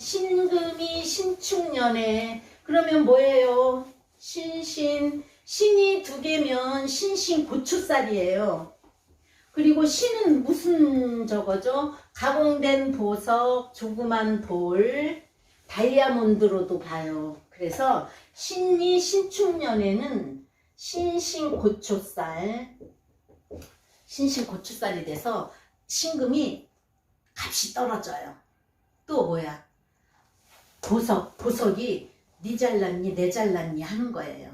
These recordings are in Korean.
신금이 신축년에 그러면 뭐예요? 신신 신이 두 개면 신신 고추살이에요. 그리고 신은 무슨 저거죠? 가공된 보석, 조그만 돌, 다이아몬드로도 봐요. 그래서 신이 신축년에는 신신 고추살, 신신 고추살이 돼서 신금이 값이 떨어져요. 또 뭐야? 보석, 보석이 니 잘났니, 내 잘났니 하는 거예요.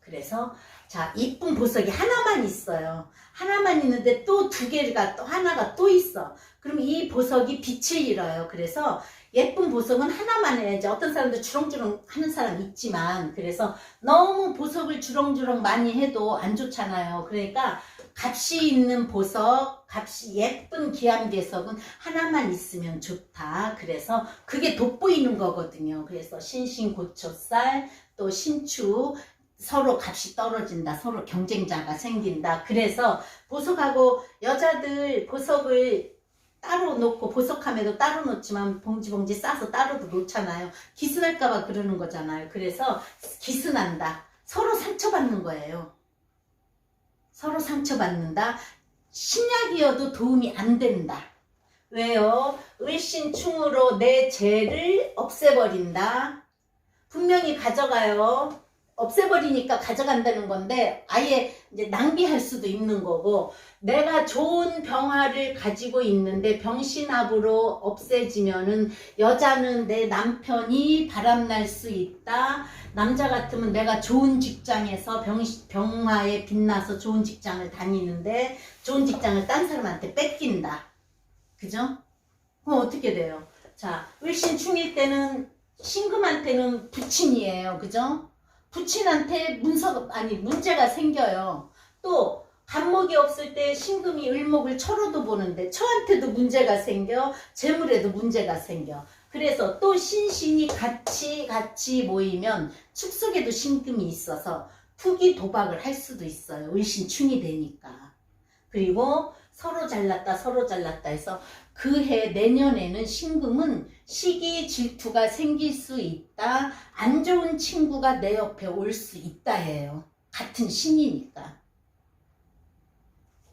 그래서 자, 이쁜 보석이 하나만 있어요. 하나만 있는데 또 두 개가 또 하나가 또 있어. 그럼 이 보석이 빛을 잃어요. 그래서 예쁜 보석은 하나만 해야지. 어떤 사람들 주렁주렁 하는 사람 있지만 그래서 너무 보석을 주렁주렁 많이 해도 안 좋잖아요. 그러니까 값이 있는 보석, 값이 예쁜 기암괴석은 하나만 있으면 좋다. 그래서 그게 돋보이는 거거든요. 그래서 신신고초살, 또 신축, 서로 값이 떨어진다. 서로 경쟁자가 생긴다. 그래서 보석하고 여자들 보석을 따로 놓고 보석함에도 따로 놓지만 봉지봉지 싸서 따로도 놓잖아요. 기스날까봐 그러는 거잖아요. 그래서 기스난다. 서로 상처받는 거예요. 서로 상처받는다. 신약이어도 도움이 안 된다. 왜요? 을신충으로 내 죄를 없애버린다. 분명히 가져가요. 없애버리니까 가져간다는 건데 아예 이제 낭비할 수도 있는 거고 내가 좋은 병화를 가지고 있는데 병신합으로 없애지면은 여자는 내 남편이 바람날 수 있다. 남자 같으면 내가 좋은 직장에서 병, 병화에 빛나서 좋은 직장을 다니는데 좋은 직장을 딴 사람한테 뺏긴다. 그죠? 그럼 어떻게 돼요? 자, 을신 충일 때는 신금한테는 부친이에요. 그죠? 부친한테 문서 아니 문제가 생겨요. 또 간목이 없을 때 신금이 을목을 처로도 보는데 처한테도 문제가 생겨 재물에도 문제가 생겨. 그래서 또 신신이 같이 같이 모이면 축속에도 신금이 있어서 투기 도박을 할 수도 있어요. 을신충이 되니까. 그리고 서로 잘났다 서로 잘났다 해서 그 해 내년에는 신금은 시기 질투가 생길 수 있다. 안 좋은 친구가 내 옆에 올 수 있다 해요. 같은 신이니까.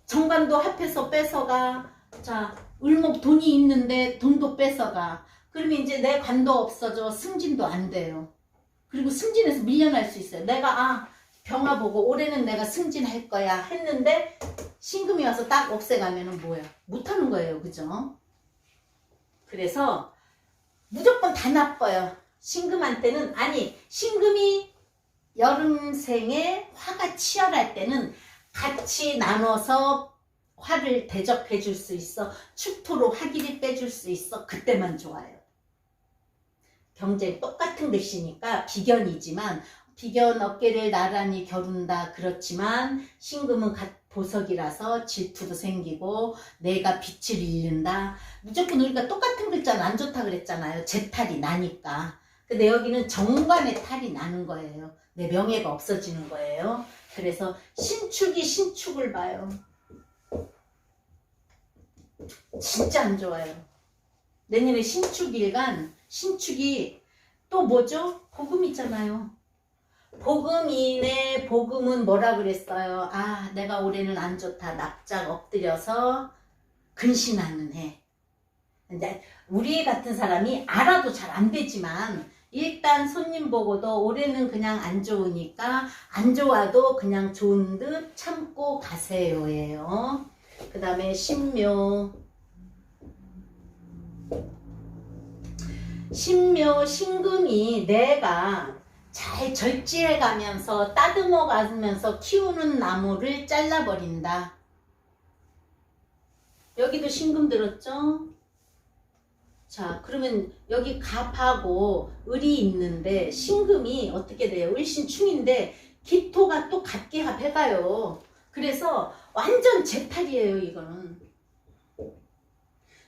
정관도 합해서 뺏어가. 자, 을목 돈이 있는데 돈도 뺏어가. 그러면 이제 내 관도 없어져. 승진도 안 돼요. 그리고 승진해서 밀려날 수 있어요. 내가 아 병화 보고 올해는 내가 승진할 거야 했는데 신금이 와서 딱 없애가면은 뭐야? 못하는 거예요. 그죠? 그래서 무조건 다 나빠요. 신금한테는 아니 신금이 여름생에 화가 치열할 때는 같이 나눠서 화를 대접해 줄 수 있어. 축토로 화기를 빼줄 수 있어. 그때만 좋아요. 경쟁 똑같은 글씨니까 비견이지만 비견 어깨를 나란히 겨룬다 그렇지만 신금은 갓 보석이라서 질투도 생기고 내가 빛을 잃는다. 무조건 우리가 똑같은 글자는 안 좋다 그랬잖아요. 제 탈이 나니까. 근데 여기는 정관의 탈이 나는 거예요. 내 명예가 없어지는 거예요. 그래서 신축이 신축을 봐요. 진짜 안 좋아요. 내년에 신축일간 신축이 또 뭐죠? 복음이잖아요 복음이네 복음은 뭐라 그랬어요? 아 내가 올해는 안 좋다. 납작 엎드려서 근신하는 해. 근데 우리 같은 사람이 알아도 잘 안 되지만 일단 손님 보고도 올해는 그냥 안 좋으니까 안 좋아도 그냥 좋은 듯 참고 가세요예요. 그 다음에 신묘. 신묘 신금이 내가 잘 절지해 가면서 따듬어 가면서 키우는 나무를 잘라버린다. 여기도 신금 들었죠? 자, 그러면 여기 갑하고 을이 있는데 신금이 어떻게 돼요? 을신충인데 기토가 또 갑기합 해가요. 그래서 완전 재탈이에요, 이거는.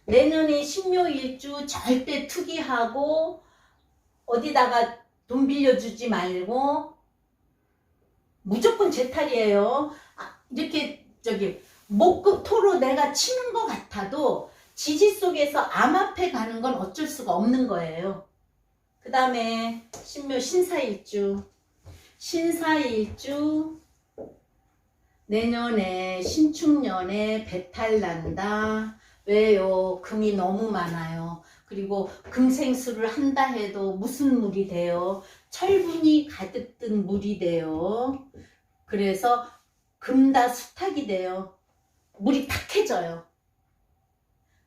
내년에 신묘일주 절대 투기하고 어디다가 돈 빌려주지 말고 무조건 제 탈이에요. 아, 이렇게 저기 목금 토로 내가 치는 것 같아도 지지 속에서 암 앞에 가는 건 어쩔 수가 없는 거예요. 그 다음에 신묘 신사일주. 신사일주. 내년에 신축년에 배탈 난다. 왜요? 금이 너무 많아요. 그리고 금생수를 한다 해도 무슨 물이 돼요? 철분이 가득 든 물이 돼요. 그래서 금다 수탁이 돼요. 물이 탁해져요.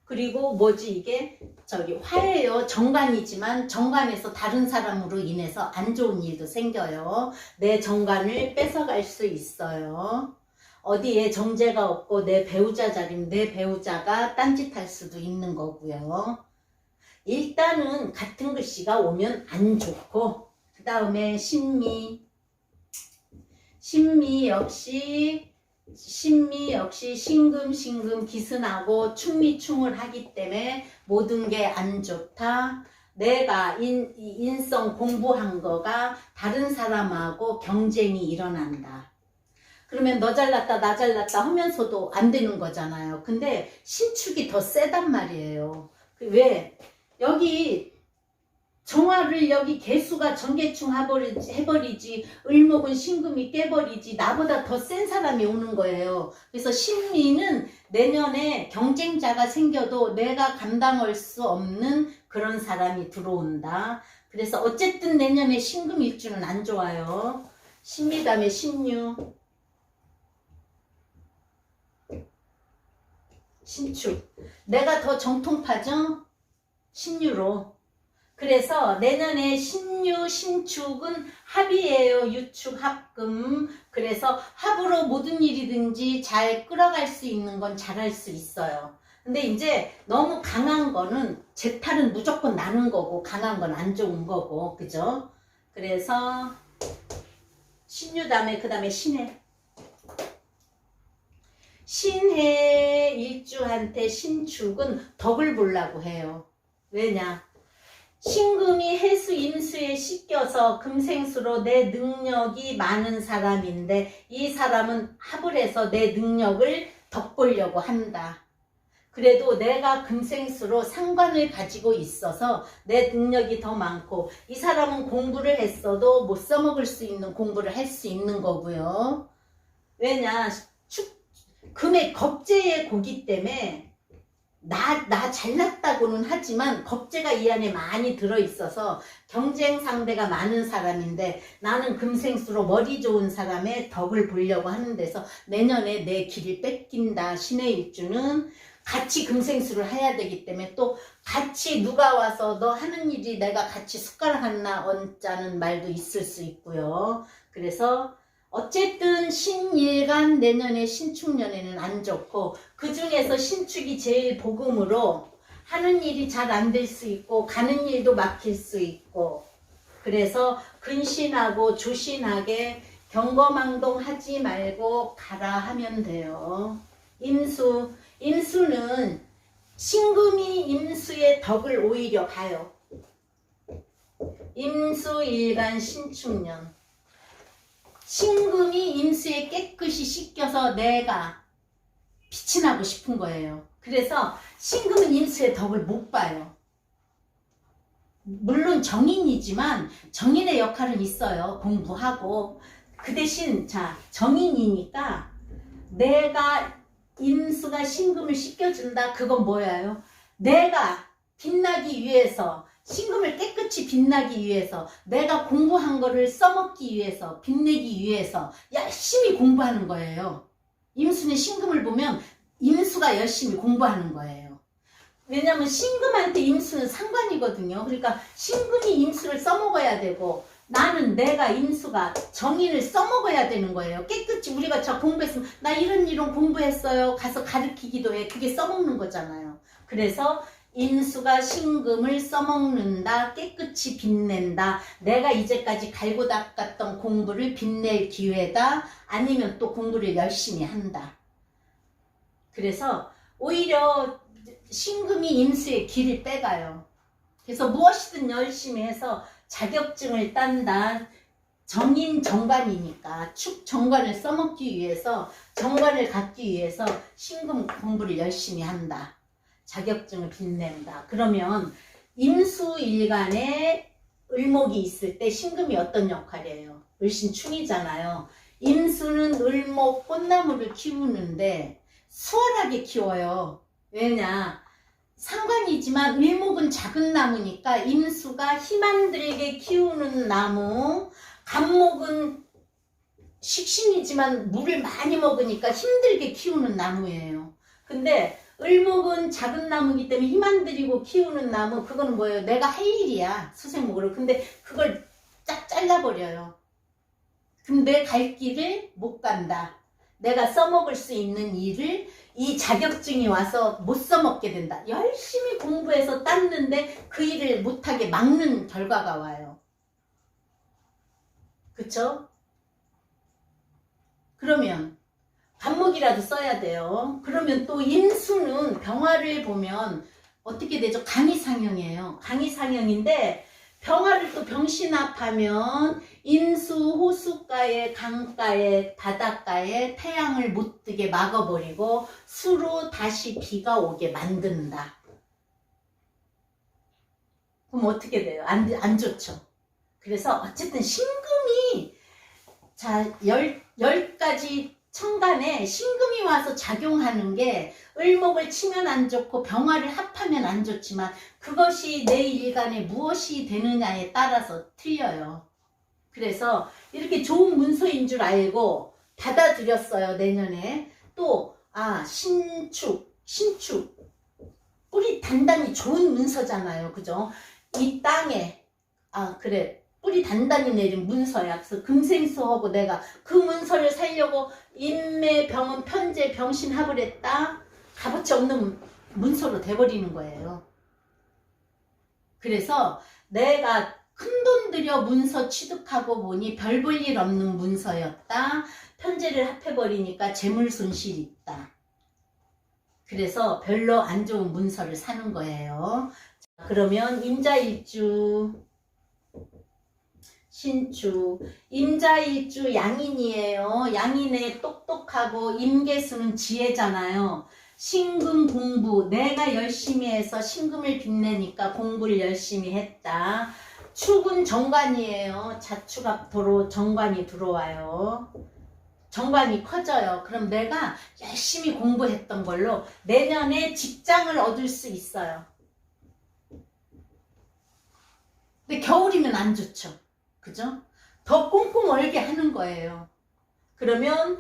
그리고 뭐지 이게 저기 화예요. 정관이지만 정관에서 다른 사람으로 인해서 안 좋은 일도 생겨요. 내 정관을 뺏어갈 수 있어요. 어디에 정제가 없고 내 배우자 자리면 내 배우자가 딴짓할 수도 있는 거고요. 일단은 같은 글씨가 오면 안 좋고 그 다음에 신미 신미 역시 신미 역시 신금 신금 기승하고 충미충을 하기 때문에 모든 게 안 좋다. 내가 인, 이 인성 공부한 거가 다른 사람하고 경쟁이 일어난다. 그러면 너 잘났다 나 잘났다 하면서도 안 되는 거잖아요. 근데 신축이 더 세단 말이에요. 그 왜? 여기 정화를 여기 개수가 전개충 해버리지, 해버리지 을목은 신금이 깨버리지 나보다 더 센 사람이 오는 거예요. 그래서 신미는 내년에 경쟁자가 생겨도 내가 감당할 수 없는 그런 사람이 들어온다. 그래서 어쨌든 내년에 신금 일주는 안 좋아요. 신미 다음에 신유 신축 내가 더 정통파죠? 신유로 그래서 내년에 신유, 신축은 합이에요. 유축, 합금. 그래서 합으로 모든 일이든지 잘 끌어갈 수 있는 건 잘할 수 있어요. 근데 이제 너무 강한 거는 제 탈은 무조건 나는 거고 강한 건 안 좋은 거고 그죠? 그래서 신유 다음에 그 다음에 신해. 신해 일주한테 신축은 덕을 보려고 해요. 왜냐? 신금이 해수 임수에 씻겨서 금생수로 내 능력이 많은 사람인데 이 사람은 합을 해서 내 능력을 덕보려고 한다. 그래도 내가 금생수로 상관을 가지고 있어서 내 능력이 더 많고 이 사람은 공부를 했어도 못 써먹을 수 있는 공부를 할 수 있는 거고요. 왜냐 축 금의 겁재의 고기 때문에 나, 나 잘났다고는 하지만 겁재가 이 안에 많이 들어있어서 경쟁 상대가 많은 사람인데 나는 금생수로 머리 좋은 사람의 덕을 보려고 하는 데서 내년에 내 길을 뺏긴다. 신의 일주는 같이 금생수를 해야 되기 때문에 또 같이 누가 와서 너 하는 일이 내가 같이 숟가락 하나 얹자는 말도 있을 수 있고요. 그래서 어쨌든 신일간 내년에 신축년에는 안 좋고 그 중에서 신축이 제일 복음으로 하는 일이 잘 안 될 수 있고 가는 일도 막힐 수 있고 그래서 근신하고 조신하게 경거망동 하지 말고 가라 하면 돼요. 임수 임수는 신금이 임수의 덕을 오히려 봐요. 임수 일간 신축년 신금이 임수에 깨끗이 씻겨서 내가 빛이 나고 싶은 거예요. 그래서 신금은 임수의 덕을 못 봐요. 물론 정인이지만 정인의 역할은 있어요. 공부하고. 그 대신 자 정인이니까 내가 임수가 신금을 씻겨준다. 그건 뭐예요? 내가 빛나기 위해서 신금을 깨끗이 빛나기 위해서 내가 공부한 거를 써먹기 위해서 빛내기 위해서 열심히 공부하는 거예요. 임수는 신금을 보면 임수가 열심히 공부하는 거예요. 왜냐면 신금한테 임수는 상관이거든요. 그러니까 신금이 임수를 써먹어야 되고 나는 내가 임수가 정인을 써먹어야 되는 거예요. 깨끗이 우리가 저 공부했으면 나 이런 이런 공부했어요. 가서 가르치기도 해. 그게 써먹는 거잖아요. 그래서 인수가 신금을 써먹는다, 깨끗이 빛낸다, 내가 이제까지 갈고 닦았던 공부를 빛낼 기회다, 아니면 또 공부를 열심히 한다. 그래서 오히려 신금이 임수의 길을 빼가요. 그래서 무엇이든 열심히 해서 자격증을 딴다. 정인 정관이니까 축 정관을 써먹기 위해서 정관을 갖기 위해서 신금 공부를 열심히 한다. 자격증을 빛낸다. 그러면 임수일간에 을목이 있을 때 신금이 어떤 역할이에요? 을신충이잖아요. 임수는 을목 꽃나무를 키우는데 수월하게 키워요. 왜냐? 상관이지만 을목은 작은 나무니까 임수가 힘안들게 키우는 나무, 간목은 식신이지만 물을 많이 먹으니까 힘들게 키우는 나무예요. 근데 을목은 작은 나무이기 때문에 힘 안 들이고 키우는 나무 그거는 뭐예요? 내가 할 일이야 수생목으로. 근데 그걸 쫙 잘라버려요. 내갈 길을 못 간다. 내가 써먹을 수 있는 일을 이 자격증이 와서 못 써먹게 된다. 열심히 공부해서 땄는데 그 일을 못하게 막는 결과가 와요. 그쵸? 그러면 반목이라도 써야 돼요. 그러면 또 임수는 병화를 보면 어떻게 되죠? 강의상형이에요. 강의상형인데 병화를 또 병신합하면 임수 호수가에 강가에 바닷가에 태양을 못 뜨게 막아버리고 수로 다시 비가 오게 만든다. 그럼 어떻게 돼요? 안, 안 좋죠. 그래서 어쨌든 신금이 자, 열, 열 가지 천간에 신금이 와서 작용하는 게 을목을 치면 안 좋고 병화를 합하면 안 좋지만 그것이 내 일간에 무엇이 되느냐에 따라서 틀려요. 그래서 이렇게 좋은 문서인 줄 알고 받아들였어요, 내년에. 또, 아, 신축, 신축. 뿌리 단단히 좋은 문서잖아요. 그죠? 이 땅에, 아, 그래. 뿌리 단단히 내린 문서야. 그래서 금생수하고 내가 그 문서를 살려고 인매 병은 편제 병신합을 했다. 값어치 없는 문서로 돼버리는 거예요. 그래서 내가 큰돈 들여 문서 취득하고 보니 별 볼 일 없는 문서였다. 편제를 합해버리니까 재물 손실 있다. 그래서 별로 안 좋은 문서를 사는 거예요. 자, 그러면 임자일주 신축 임자일주 양인이에요. 양인에 똑똑하고 임계수는 지혜잖아요. 신금 공부 내가 열심히 해서 신금을 빛내니까 공부를 열심히 했다. 축은 정관이에요. 자축합도로 정관이 들어와요. 정관이 커져요. 그럼 내가 열심히 공부했던 걸로 내년에 직장을 얻을 수 있어요. 근데 겨울이면 안 좋죠. 그죠? 더 꽁꽁 얼게 하는 거예요. 그러면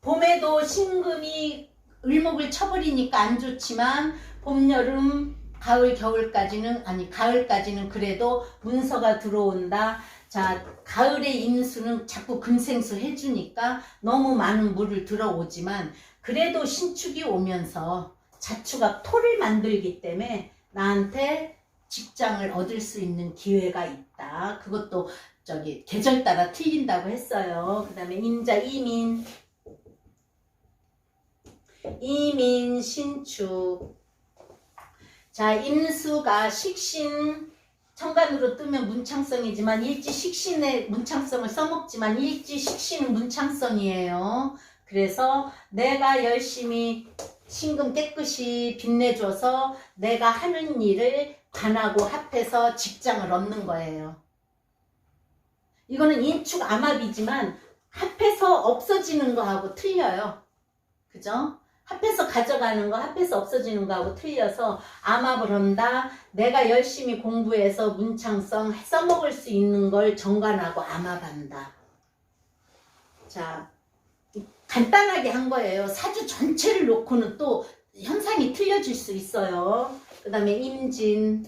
봄에도 신금이 을목을 쳐버리니까 안 좋지만 봄, 여름, 가을, 겨울까지는 아니 가을까지는 그래도 문서가 들어온다. 자, 가을의 임수는 자꾸 금생수 해주니까 너무 많은 물을 들어오지만 그래도 신축이 오면서 자축가 토를 만들기 때문에 나한테 직장을 얻을 수 있는 기회가 있다. 그것도 저기 계절 따라 틀린다고 했어요. 그 다음에 임자 이민 이민 신축 자 임수가 식신 천간으로 뜨면 문창성이지만 일지 식신의 문창성을 써먹지만 일지 식신은 문창성이에요. 그래서 내가 열심히 신금 깨끗이 빛내줘서 내가 하는 일을 관하고 합해서 직장을 얻는 거예요. 이거는 인축 암합이지만 합해서 없어지는 거하고 틀려요. 그죠? 합해서 가져가는 거, 합해서 없어지는 거하고 틀려서 암합을 한다. 내가 열심히 공부해서 문창성 써먹을 수 있는 걸 정관하고 암합한다. 자, 간단하게 한 거예요. 사주 전체를 놓고는 또 현상이 틀려질 수 있어요. 그 다음에 임진,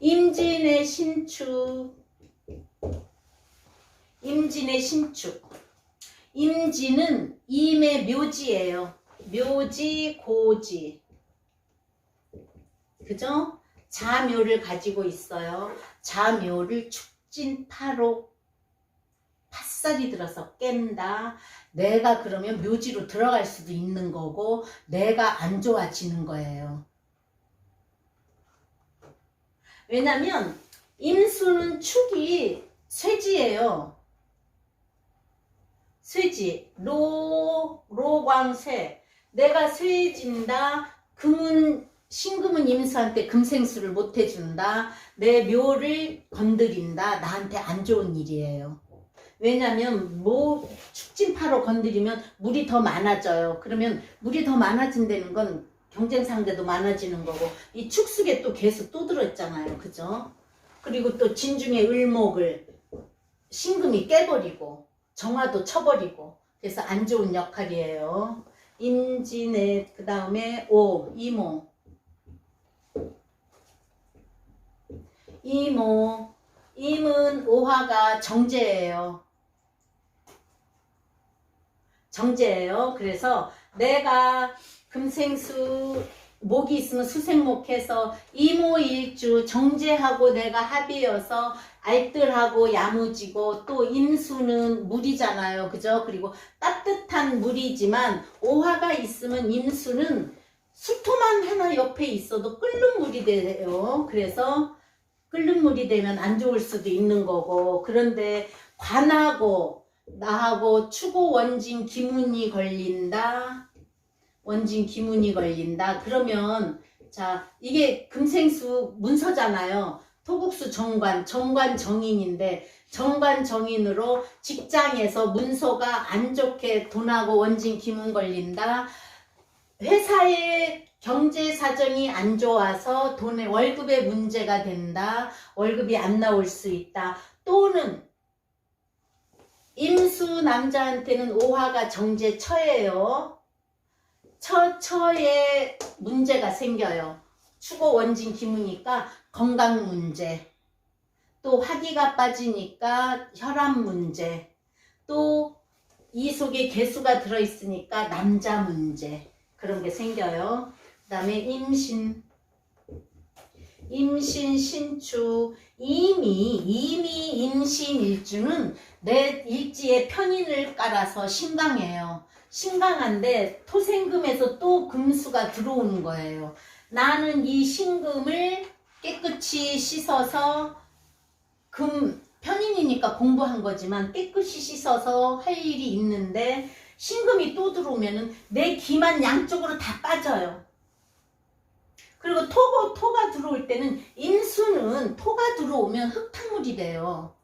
임진의 신축, 임진의 신축. 임진은 임의 묘지예요. 묘지, 고지. 그죠? 자묘를 가지고 있어요. 자묘를 축진파로 팥살이 들어서 깬다. 내가 그러면 묘지로 들어갈 수도 있는 거고, 내가 안 좋아지는 거예요. 왜냐면, 임수는 축이 쇠지예요. 쇠지, 로, 로광쇠. 내가 쇠진다. 금은 신금은 임수한테 금생수를 못 해준다. 내 묘를 건드린다. 나한테 안 좋은 일이에요. 왜냐면 뭐 축진파로 건드리면 물이 더 많아져요. 그러면 물이 더 많아진다는 건 경쟁 상대도 많아지는 거고 이 축숙에 또 계속 또 들어있잖아요. 그죠? 그리고 또 진중의 을목을 신금이 깨버리고 정화도 쳐버리고 그래서 안 좋은 역할이에요. 임진의 그 다음에 오 이모 이모 임은 오화가 정제예요. 정제예요. 그래서 내가 금생수 목이 있으면 수생목해서 이모일주 정제하고 내가 합이어서 알뜰하고 야무지고 또 임수는 물이잖아요. 그죠? 그리고 따뜻한 물이지만 오화가 있으면 임수는 수토만 하나 옆에 있어도 끓는 물이 돼요. 그래서 끓는 물이 되면 안 좋을 수도 있는 거고 그런데 관하고 나하고 추고 원진 기문이 걸린다. 원진 기문이 걸린다. 그러면 자 이게 금생수 문서잖아요. 토국수 정관, 정관 정인인데 정관 정인으로 직장에서 문서가 안 좋게 돈하고 원진 기문 걸린다. 회사의 경제 사정이 안 좋아서 돈의 월급에 문제가 된다. 월급이 안 나올 수 있다. 또는 임수 남자한테는 오화가 정제 처예요. 처, 처에 문제가 생겨요. 추고 원진 기무니까 건강 문제. 또 화기가 빠지니까 혈압 문제. 또 이 속에 개수가 들어있으니까 남자 문제. 그런 게 생겨요. 그 다음에 임신. 임신, 신축, 이미, 이미 임신 일주는 내 일지에 편인을 깔아서 신강해요. 신강한데 토생금에서 또 금수가 들어오는 거예요. 나는 이 신금을 깨끗이 씻어서 금 편인이니까 공부한 거지만 깨끗이 씻어서 할 일이 있는데 신금이 또 들어오면은 내 기만 양쪽으로 다 빠져요. 그리고 토, 토가 들어올 때는 임수는 토가 들어오면 흙탕물이 돼요.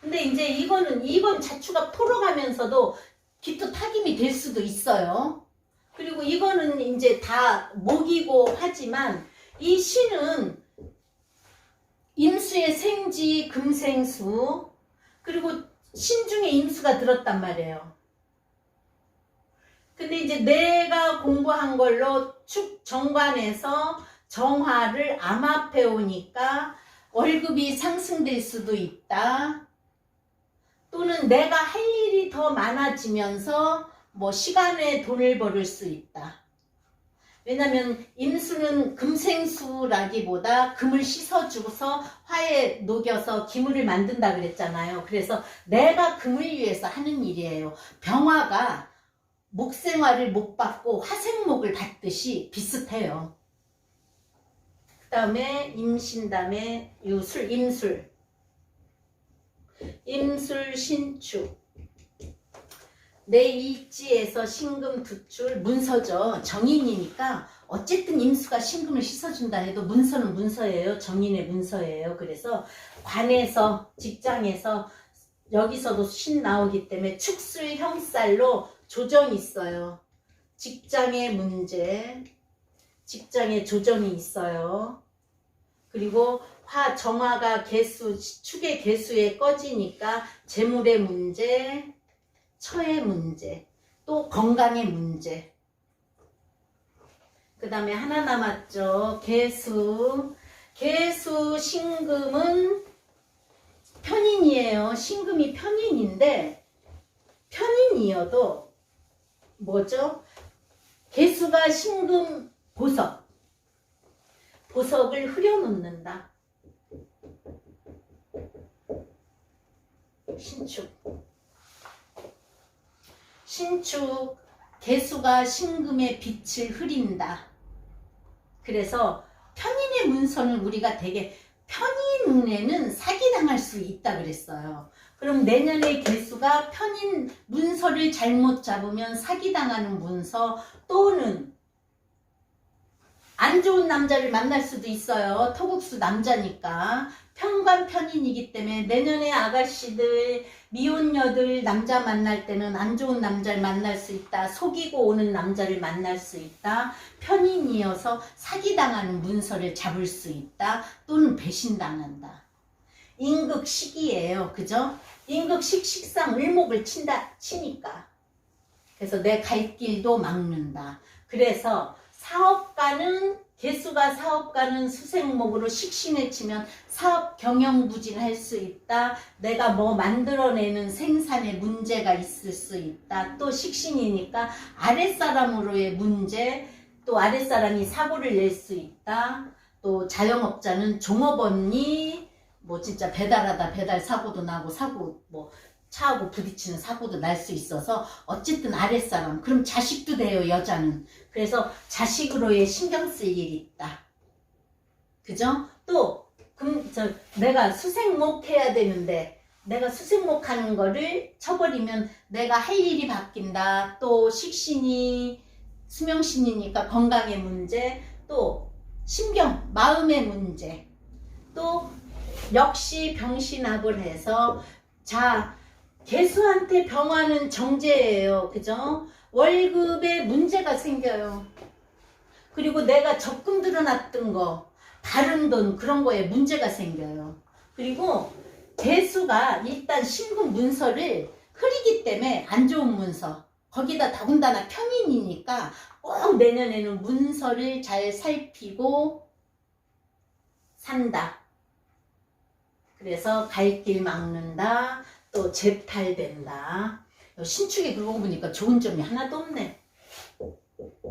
근데 이제 이거는 이번 자추가 토로 가면서도 기토 타김이 될 수도 있어요. 그리고 이거는 이제 다 목이고 하지만 이 신은 임수의 생지 금생수 그리고 신 중에 임수가 들었단 말이에요. 근데 이제 내가 공부한 걸로 축 정관에서 정화를 암합해 오니까 월급이 상승될 수도 있다. 또는 내가 할 일이 더 많아지면서 뭐 시간에 돈을 벌을 수 있다. 왜냐면 임수는 금생수라기보다 금을 씻어주고서 화에 녹여서 기물을 만든다 그랬잖아요. 그래서 내가 금을 위해서 하는 일이에요. 병화가 목생화를 못 받고 화생목을 받듯이 비슷해요. 그 다음에 임신 다음에 유술, 임술. 임술 신축. 내 일지에서 신금 두출 문서죠. 정인이니까 어쨌든 임수가 신금을 씻어준다 해도 문서는 문서예요. 정인의 문서예요. 그래서 관에서 직장에서 여기서도 신 나오기 때문에 축술 형살로 조정이 있어요. 직장의 문제, 직장에 조정이 있어요. 그리고 화 정화가 개수 축의 개수에 꺼지니까 재물의 문제, 처의 문제, 또 건강의 문제. 그 다음에 하나 남았죠. 개수. 개수 신금은 편인이에요. 신금이 편인인데 편인이어도 뭐죠? 개수가 신금 보석. 보석을 흐려놓는다. 신축. 신축. 개수가 신금의 빛을 흐린다. 그래서 편인의 문서는 우리가 되게 편인 눈에는 사기당할 수 있다 그랬어요. 그럼 내년에 개수가 편인 문서를 잘못 잡으면 사기당하는 문서 또는 안 좋은 남자를 만날 수도 있어요. 토국수 남자니까. 편관 편인이기 때문에 내년에 아가씨들, 미혼녀들 남자 만날 때는 안 좋은 남자를 만날 수 있다. 속이고 오는 남자를 만날 수 있다. 편인이어서 사기당하는 문서를 잡을 수 있다. 또는 배신당한다. 임극 시기예요. 그죠? 임극 식 식상 을목을 친다 치니까. 그래서 내 갈 길도 막는다. 그래서 사업가는 개수가 사업가는 수생목으로 식신을 치면 사업 경영 부진할 수 있다. 내가 뭐 만들어내는 생산에 문제가 있을 수 있다. 또 식신이니까 아랫사람으로의 문제, 또 아랫사람이 사고를 낼 수 있다. 또 자영업자는 종업원이 뭐 진짜 배달하다 배달 사고도 나고 사고 뭐 차하고 부딪히는 사고도 날 수 있어서 어쨌든 아랫사람 그럼 자식도 돼요 여자는. 그래서 자식으로의 신경 쓸 일이 있다. 그죠? 또 그럼 저 내가 수생목 해야 되는데 내가 수생목 하는 거를 쳐버리면 내가 할 일이 바뀐다. 또 식신이 수명신이니까 건강의 문제. 또 신경 마음의 문제. 또 역시 병신합을 해서 자 개수한테 병화는 정제예요. 그죠? 월급에 문제가 생겨요. 그리고 내가 적금 들어놨던 거 다른 돈 그런 거에 문제가 생겨요. 그리고 개수가 일단 신금 문서를 흐리기 때문에 안 좋은 문서 거기다 더군다나 편인이니까 꼭 내년에는 문서를 잘 살피고 산다. 그래서 갈 길 막는다. 또 재탈된다. 신축에 그러고 보니까 좋은 점이 하나도 없네.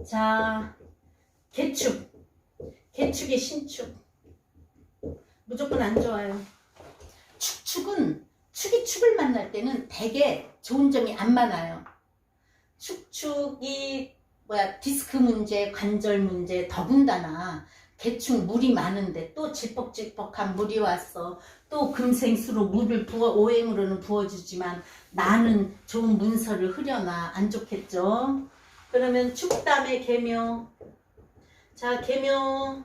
자, 개축. 개축의 신축. 무조건 안 좋아요. 축축은 축이 축을 만날 때는 되게 좋은 점이 안 많아요. 축축이 뭐야 디스크 문제, 관절 문제 더군다나 개축 물이 많은데 또 질퍽질퍽한 물이 왔어. 또 금생수로 물을 부어 오행으로는 부어주지만 나는 좋은 문서를 흐려놔 안 좋겠죠. 그러면 축담의 개묘. 자 개묘.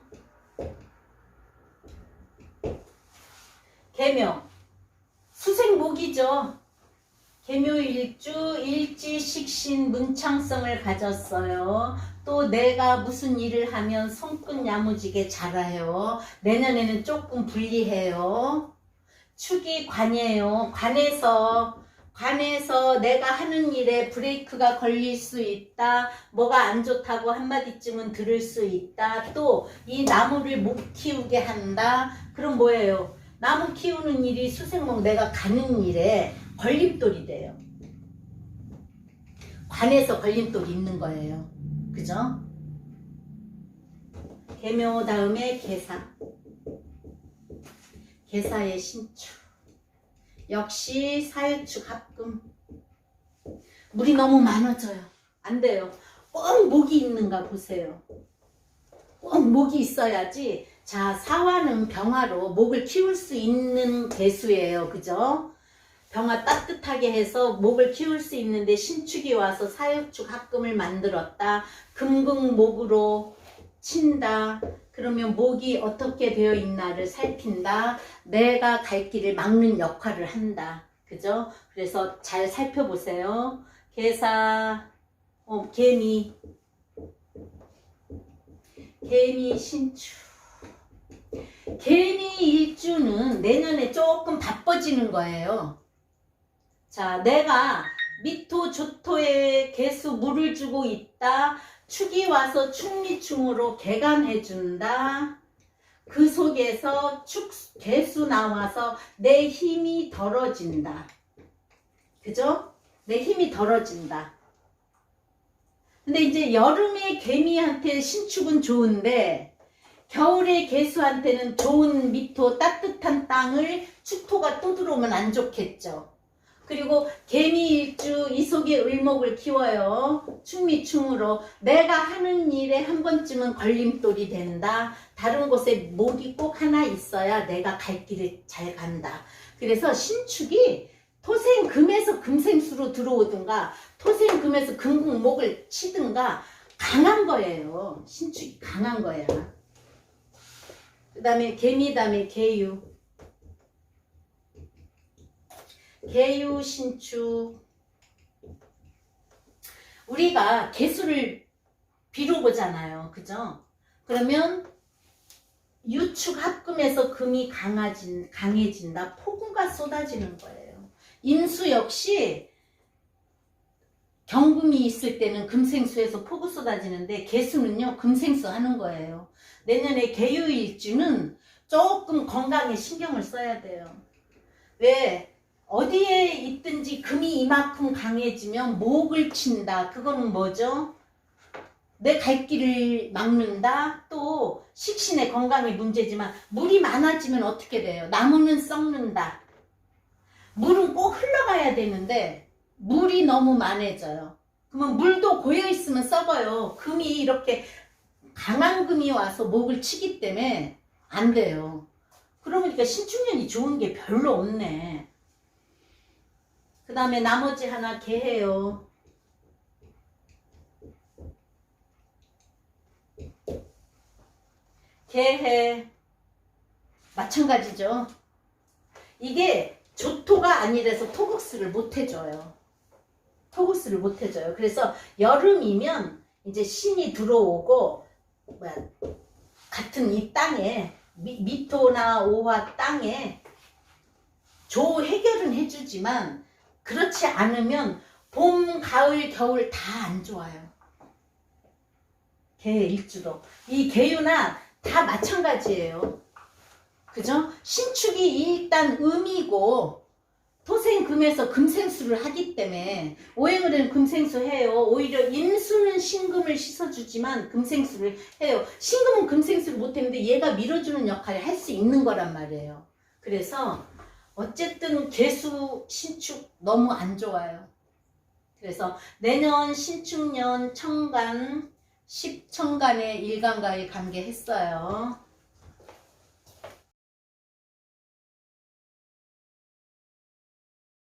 개묘. 수생목이죠. 개묘일주 일지식신 문창성을 가졌어요. 또 내가 무슨 일을 하면 손끝 야무지게 잘해요. 내년에는 조금 불리해요. 축이 관이에요. 관에서 관에서 내가 하는 일에 브레이크가 걸릴 수 있다. 뭐가 안 좋다고 한마디쯤은 들을 수 있다. 또 이 나무를 못 키우게 한다. 그럼 뭐예요? 나무 키우는 일이 수생목 내가 가는 일에 걸림돌이 돼요. 관에서 걸림돌이 있는 거예요. 그죠? 개묘 다음에 개사. 개사의 신축. 역시 사유축 합금. 물이 너무 많아져요. 안 돼요. 꼭 목이 있는가 보세요. 꼭 목이 있어야지. 자, 사화는 병화로 목을 키울 수 있는 개수예요. 그죠? 병화 따뜻하게 해서 목을 키울 수 있는데 신축이 와서 사유축 합금을 만들었다. 금극목으로 친다. 그러면 목이 어떻게 되어 있나를 살핀다. 내가 갈 길을 막는 역할을 한다. 그죠? 그래서 잘 살펴보세요. 개사, 어, 개미, 개미 신축. 개미 일주는 내년에 조금 바빠지는 거예요. 자, 내가 미토 조토에 개수 물을 주고 있다. 축이 와서 축미충으로 개간해 준다. 그 속에서 축 개수 나와서 내 힘이 덜어진다. 그죠? 내 힘이 덜어진다. 근데 이제 여름에 개미한테 신축은 좋은데 겨울에 개수한테는 좋은 미토 따뜻한 땅을 축토가 또 들어오면 안 좋겠죠. 그리고 개미일주 이 속에 을목을 키워요. 충미충으로 내가 하는 일에 한 번쯤은 걸림돌이 된다. 다른 곳에 목이 꼭 하나 있어야 내가 갈 길을 잘 간다. 그래서 신축이 토생금에서 금생수로 들어오든가 토생금에서 금국목을 치든가 강한 거예요. 신축이 강한 거야. 그 다음에 개미 다음에 개유. 개유 신축. 우리가 개수를 비로 보잖아요. 그죠? 그러면 유축 합금에서 금이 강해진, 강해진다. 폭우가 쏟아지는 거예요. 임수 역시 경금이 있을 때는 금생수에서 폭우 쏟아지는데 개수는요 금생수 하는 거예요. 내년에 개유일주는 조금 건강에 신경을 써야 돼요. 왜 어디에 있든지 금이 이만큼 강해지면 목을 친다. 그거는 뭐죠? 내 갈 길을 막는다. 또 식신의 건강에 문제지만 물이 많아지면 어떻게 돼요? 나무는 썩는다. 물은 꼭 흘러가야 되는데 물이 너무 많아져요. 그러면 물도 고여 있으면 썩어요. 금이 이렇게 강한 금이 와서 목을 치기 때문에 안 돼요. 그러니까 신축년이 좋은 게 별로 없네. 그 다음에 나머지 하나 개해요. 개해. 마찬가지죠. 이게 조토가 아니라서 토국스를 못 해줘요. 토국스를 못 해줘요. 그래서 여름이면 이제 신이 들어오고 뭐야, 같은 이 땅에 미, 미토나 오화 땅에 조 해결은 해주지만 그렇지 않으면 봄, 가을, 겨울 다 안 좋아요. 개 일주로 이 개유나 다 마찬가지예요. 그죠? 신축이 일단 음이고 토생금에서 금생수를 하기 때문에 오행을은 금생수 해요. 오히려 임수는 신금을 씻어주지만 금생수를 해요. 신금은 금생수를 못했는데 얘가 밀어주는 역할을 할 수 있는 거란 말이에요. 그래서 어쨌든 개수 신축 너무 안 좋아요. 그래서 내년 신축년 청간 10청간의 일간과의 관계했어요.